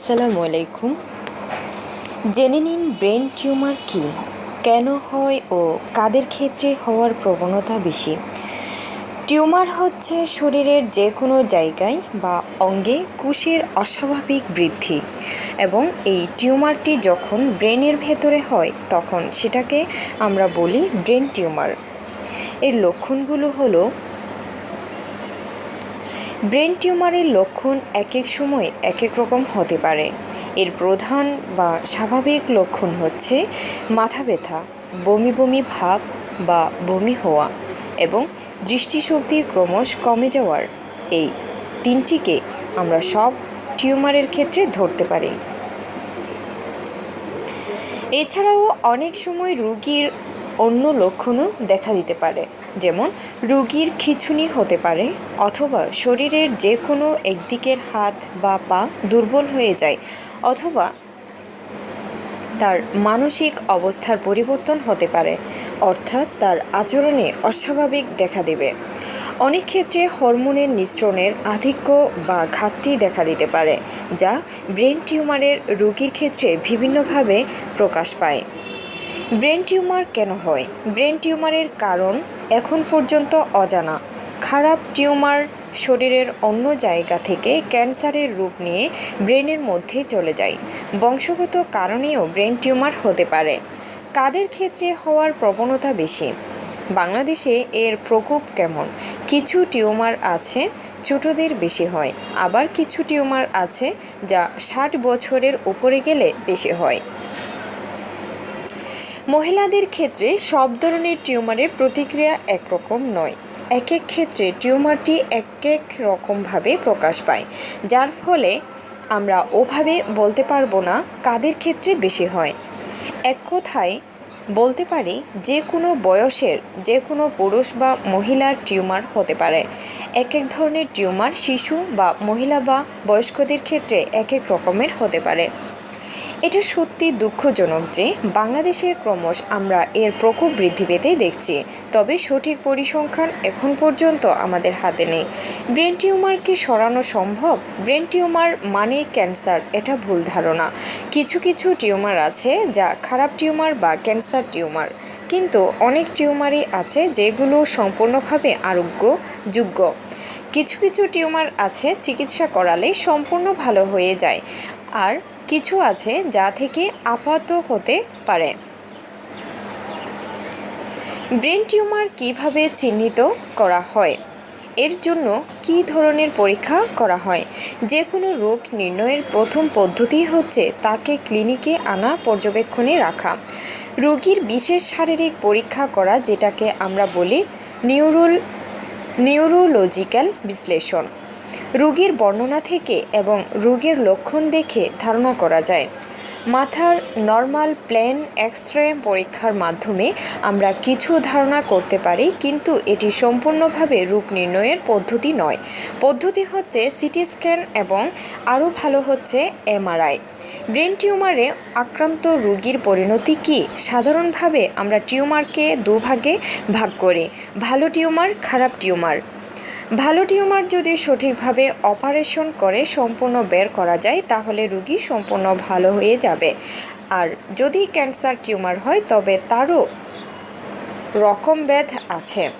আসসালামু আলাইকুম। জেনে নিন, ব্রেন টিউমার কী? কেন হয় ও কাদের ক্ষেত্রে হওয়ার প্রবণতা বেশি? টিউমার হচ্ছে শরীরের যে কোনো জায়গায় বা অঙ্গে কুশের অস্বাভাবিক বৃদ্ধি এবং এই টিউমারটি যখন ব্রেনের ভেতরে হয়, তখন সেটাকে আমরা বলি ব্রেন টিউমার। এর লক্ষণগুলো হলো ব্রেন টিউমারের লক্ষণ এক এক সময় এক এক রকম হতে পারে। এর প্রধান বা স্বাভাবিক লক্ষণ হচ্ছে মাথা ব্যথা, বমি বমি ভাব বা বমি হওয়া এবং দৃষ্টিশক্তি ক্রমশ কমে যাওয়ার। এই তিনটিকে আমরা সব টিউমারের ক্ষেত্রে ধরতে পারি। এছাড়াও অনেক সময় রোগীর অন্য লক্ষণও দেখা দিতে পারে, যেমন রুগীর খিঁচুনি হতে পারে অথবা শরীরের যে কোনো একদিকের হাত বা পা দুর্বল হয়ে যায় অথবা তার মানসিক অবস্থার পরিবর্তন হতে পারে, অর্থাৎ তার আচরণে অস্বাভাবিক দেখা দেবে। অনেক ক্ষেত্রে হরমোনের নিঃসরণের আধিক্য বা ঘাটতি দেখা দিতে পারে, যা ব্রেন টিউমারের রোগীর ক্ষেত্রে বিভিন্নভাবে প্রকাশ পায়। ব্রেন টিউমার কেন হয়? ব্রেন টিউমারের কারণ এখন পর্যন্ত অজানা। খারাপ টিউমার শরীরের অন্য জায়গা থেকে ক্যান্সারের রূপ নিয়ে ব্রেনের মধ্যে চলে যায়। বংশগত কারণেও ব্রেন টিউমার হতে পারে। কাদের ক্ষেত্রে হওয়ার প্রবণতা বেশি? বাংলাদেশে এর প্রকোপ কেমন? কিছু টিউমার আছে, ছোটদের বেশি হয়। আবার কিছু টিউমার আছে, যা ষাট বছরের উপরে গেলে বেশি হয়। মহিলাদের ক্ষেত্রে সব ধরনের টিউমারের প্রতিক্রিয়া একরকম নয়। এক এক ক্ষেত্রে টিউমারটি এক এক রকমভাবে প্রকাশ পায়, যার ফলে আমরা ওভাবে বলতে পারব না কাদের ক্ষেত্রে বেশি হয়। এক কথায় বলতে পারি, যে কোনো বয়সের, যে কোনো পুরুষ বা মহিলার টিউমার হতে পারে। এক এক ধরনের টিউমার শিশু বা মহিলা বা বয়স্কদের ক্ষেত্রে এক এক রকমের হতে পারে। এটা সত্যি দুঃখজনক যে বাংলাদেশে ক্রমশ আমরা এর প্রকোপ বৃদ্ধি পেতে দেখছি। তবে সঠিক পরিসংখ্যান এখন পর্যন্ত আমাদের হাতে নেই। ব্রেন টিউমার কি সরানো সম্ভব? ব্রেন টিউমার মানে ক্যান্সার, এটা ভুল ধারণা। কিছু কিছু টিউমার আছে যা খারাপ টিউমার বা ক্যান্সার টিউমার। কিন্তু অনেক টিউমারই আছে যেগুলো সম্পূর্ণভাবে আরোগ্য, যোগ্য। কিছু কিছু টিউমার আছে চিকিৎসা করালে সম্পূর্ণ ভালো হয়ে যায়। আর কিছু আছে যা থেকে আপাত হতে পারে। ব্রেন টিউমার কীভাবে চিহ্নিত করা হয়? এর জন্য কি ধরনের পরীক্ষা করা হয়? যে কোনো রোগ নির্ণয়ের প্রথম পদ্ধতি হচ্ছে তাকে ক্লিনিকে আনা, পর্যবেক্ষণে রাখা। রোগীর বিশেষ শারীরিক পরীক্ষা করা, যেটাকে আমরা বলি নিউরোল নিউরোলজিক্যাল বিশ্লেষণ। রোগীর বর্ণনা থেকে এবং রোগের লক্ষণ দেখে ধারণা করা যায়। মাথার নর্মাল প্লেন এক্স রে পরীক্ষার মাধ্যমে আমরা কিছু ধারণা করতে পারি, কিন্তু এটি সম্পূর্ণভাবে রোগ নির্ণয়ের পদ্ধতি নয়। পদ্ধতি হচ্ছে সিটি স্ক্যান এবং আরও ভালো হচ্ছে এমআরআই। ব্রেন টিউমারে আক্রান্ত রোগীর পরিণতি কি? সাধারণভাবে আমরা টিউমারকে দুভাগে ভাগ করি। ভালো টিউমার, খারাপ টিউমার। ভালো টিউমার যদি সঠিকভাবে অপারেশন করে, সম্পূর্ণ বের করা যায়, তাহলে রুগী সম্পূর্ণ ভালো হয়ে যাবে। আর যদি ক্যান্সার টিউমার হয়, তবে তারও রকম ব্যাধ আছে।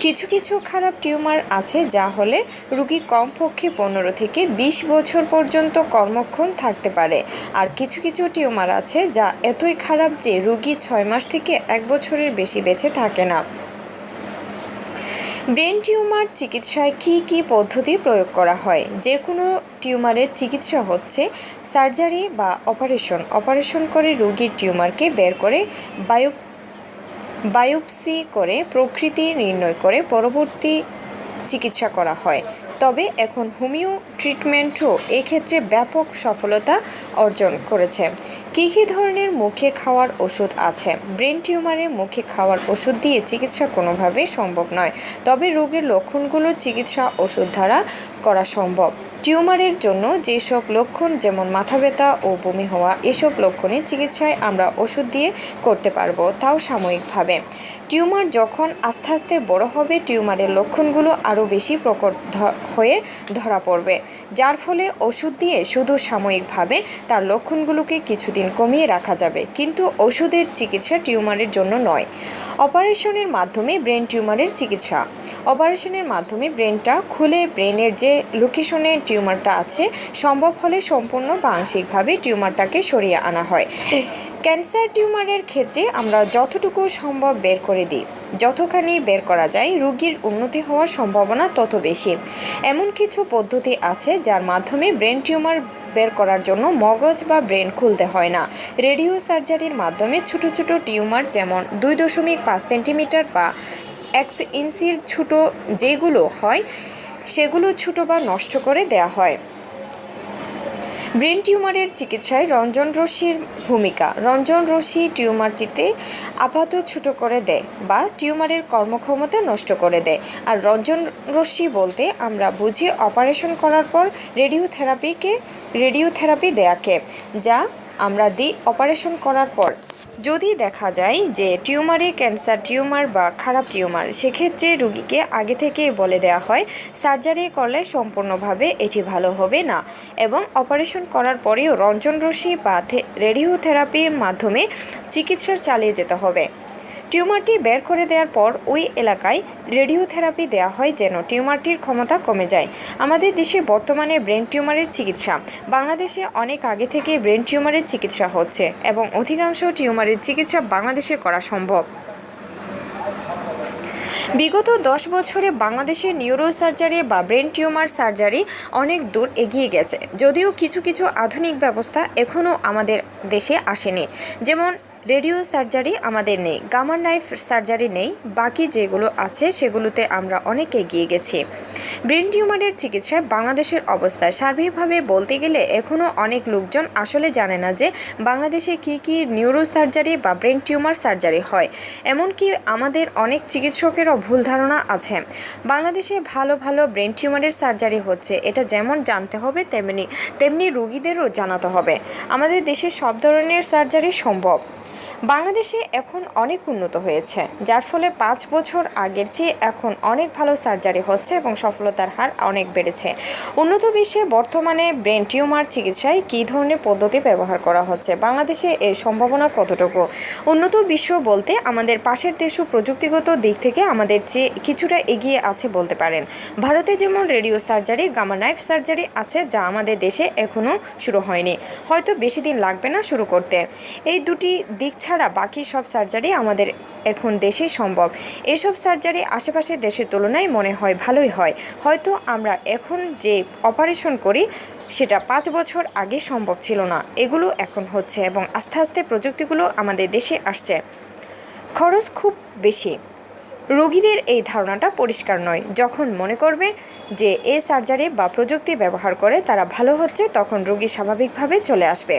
কিছু কিছু খারাপ টিউমার আছে, যা হলে রুগী কমপক্ষে পনেরো থেকে বিশ বছর পর্যন্ত কর্মক্ষম থাকতে পারে। আর কিছু কিছু টিউমার আছে, যা এতই খারাপ যে রুগী ছয় মাস থেকে এক বছরের বেশি বেঁচে থাকে না। ব্রেন টিউমার চিকিৎসায় কি কি পদ্ধতি প্রয়োগ করা হয়? যে কোনো টিউমারের চিকিৎসা হচ্ছে সার্জারি বা অপারেশন। অপারেশন করে রোগীর টিউমারকে বের করে বায়ো বায়োপসি করে প্রকৃতি নির্ণয় করে। পরবর্তী চিকিৎসা করা হয়। তবে এখন হোমিও ট্রিটমেন্টও এক্ষেত্রে ব্যাপক সফলতা অর্জন করেছে। কী কী ধরনের মুখে খাওয়ার ওষুধ আছে? ব্রেন টিউমারে মুখে খাওয়ার ওষুধ দিয়ে চিকিৎসা কোনোভাবেই সম্ভব নয়। তবে রোগের লক্ষণগুলো চিকিৎসা ওষুধ দ্বারা করা সম্ভব। টিউমারের জন্য যেসব লক্ষণ, যেমন মাথা ব্যথা ও বমি হওয়া, এসব লক্ষণে চিকিৎসায় আমরা ওষুধ দিয়ে করতে পারব তাও সাময়িকভাবে। টিউমার যখন আস্তে আস্তে বড় হবে, টিউমারের লক্ষণগুলো আরও বেশি প্রকট হয়ে ধরা পড়বে, যার ফলে ওষুধ দিয়ে শুধু সাময়িকভাবে তার লক্ষণগুলোকে কিছুদিন কমিয়ে রাখা যাবে। কিন্তু ওষুধের চিকিৎসা টিউমারের জন্য নয়। অপারেশনের মাধ্যমে ব্রেন টিউমারের চিকিৎসা। অপারেশনের মাধ্যমে ব্রেনটা খুলে ব্রেনের যে লোকেশনে টিউমারটা আছে, সম্ভব হলে সম্পূর্ণ বা আংশিকভাবে টিউমারটাকে সরিয়ে আনা হয়। ক্যান্সার টিউমারের ক্ষেত্রে আমরা যতটুকু সম্ভব বের করে দিই। যতখানি বের করা যায়, রোগীর উন্নতি হওয়ার সম্ভাবনা তত বেশি। এমন কিছু পদ্ধতি আছে যার মাধ্যমে ব্রেন টিউমার বের করার জন্য মগজ বা ব্রেন খুলতে হয় না। রেডিও সার্জারির মাধ্যমে ছোট ছোট টিউমার যেমন দুই দশমিক পাঁচ সেন্টিমিটার বা এক ইঞ্চির ছোটো যেগুলো হয়, সেগুলো ছোটো বা নষ্ট করে দেয়া হয়। ব্রেন টিউমারের চিকিৎসায় রঞ্জন রশ্মির ভূমিকা। রঞ্জন রশ্মি টিউমারটিতে আপাত ছোট করে দেয় বা টিউমারের কর্মক্ষমতা নষ্ট করে দেয়। আর রঞ্জন রশ্মি বলতে আমরা বুঝি অপারেশন করার পর রেডিওথেরাপিকে, রেডিওথেরাপি দেয়াকে, যা আমরা দিই অপারেশন করার পর। যদি দেখা যায় যে টিউমারে ক্যান্সার, টিউমার বা খারাপ টিউমার, সেক্ষেত্রে রুগীকে আগে থেকে বলে দেওয়া হয়, সার্জারি করলে সম্পূর্ণভাবে এটি ভালো হবে না এবং অপারেশন করার পরেও রঞ্জন রশ্মি বা রেডিওথেরাপির মাধ্যমে চিকিৎসা চালিয়ে যেতে হবে। টিউমারটি বের করে দেওয়ার পর ওই এলাকায় রেডিওথেরাপি দেওয়া হয় যেন টিউমারটির ক্ষমতা কমে যায়। আমাদের দেশে বর্তমানে ব্রেন টিউমারের চিকিৎসা। বাংলাদেশে অনেক আগে থেকে ব্রেন টিউমারের চিকিৎসা হচ্ছে এবং অধিকাংশ টিউমারের চিকিৎসা বাংলাদেশে করা সম্ভব। বিগত দশ বছরে বাংলাদেশের নিউরো সার্জারি বা ব্রেন টিউমার সার্জারি অনেক দূর এগিয়ে গেছে। যদিও কিছু কিছু আধুনিক ব্যবস্থা এখনও আমাদের দেশে আসেনি। যেমন রেডিও সার্জারি আমাদের নেই গামার নাইফ সার্জারি নেই, বাকি যেগুলো আছে সেগুলোতে আমরা অনেক এগিয়ে গেছি। ব্রেন টিউমারের চিকিৎসায় বাংলাদেশের অবস্থা। সার্বিকভাবে বলতে গেলে এখনও অনেক লোকজন আসলে জানে না যে বাংলাদেশে কী কী নিউরো সার্জারি বা ব্রেন টিউমার সার্জারি হয়। এমনকি আমাদের অনেক চিকিৎসকেরও ভুল ধারণা আছে। বাংলাদেশে ভালো ভালো ব্রেন টিউমারের সার্জারি হচ্ছে। এটা যেমন জানতে হবে, তেমনি তেমনি রোগীদেরও জানাতে হবে। আমাদের দেশে সব ধরনের সার্জারি সম্ভব। বাংলাদেশে এখন অনেক উন্নত হয়েছে, যার ফলে পাঁচ বছর আগের চেয়ে এখন অনেক ভালো সার্জারি হচ্ছে এবং সফলতার হার অনেক বেড়েছে। উন্নত বিশ্বে বর্তমানে ব্রেন টিউমার চিকিৎসায় কী ধরনের পদ্ধতি ব্যবহার করা হচ্ছে, বাংলাদেশে এর সম্ভাবনা কতটুকু? উন্নত বিশ্ব বলতে আমাদের পাশের দেশও প্রযুক্তিগত দিক থেকে আমাদের চেয়ে কিছুটা এগিয়ে আছে বলতে পারেন। ভারতে যেমন radio surgery, gamma knife surgery আছে যা আমাদের দেশে এখনও শুরু হয়নি, হয়তো বেশি দিন লাগবে না শুরু করতে। এই দুটি দিক ছাড়া বাকি সব সার্জারি আমাদের এখন দেশেই সম্ভব। এসব সার্জারি আশেপাশের দেশের তুলনায় মনে হয় ভালোই হয়। হয়তো আমরা এখন যে অপারেশন করি, সেটা পাঁচ বছর আগে সম্ভব ছিল না। এগুলো এখন হচ্ছে এবং আস্তে আস্তে প্রযুক্তিগুলো আমাদের দেশে আসছে। খরচ খুব বেশি। রোগীদের এই ধারণাটা পরিষ্কার নয়। যখন মনে করবে যে এ সার্জারি বা প্রযুক্তি ব্যবহার করে তারা ভালো হচ্ছে, তখন রোগী স্বাভাবিকভাবে চলে আসবে।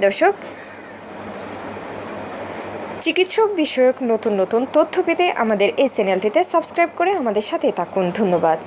দর্শক চিকিৎসক বিষয়ক নতুন নতুন তথ্য পেতে আমাদের এই চ্যানেলটিতে সাবস্ক্রাইব করে আমাদের সাথে থাকুন। ধন্যবাদ।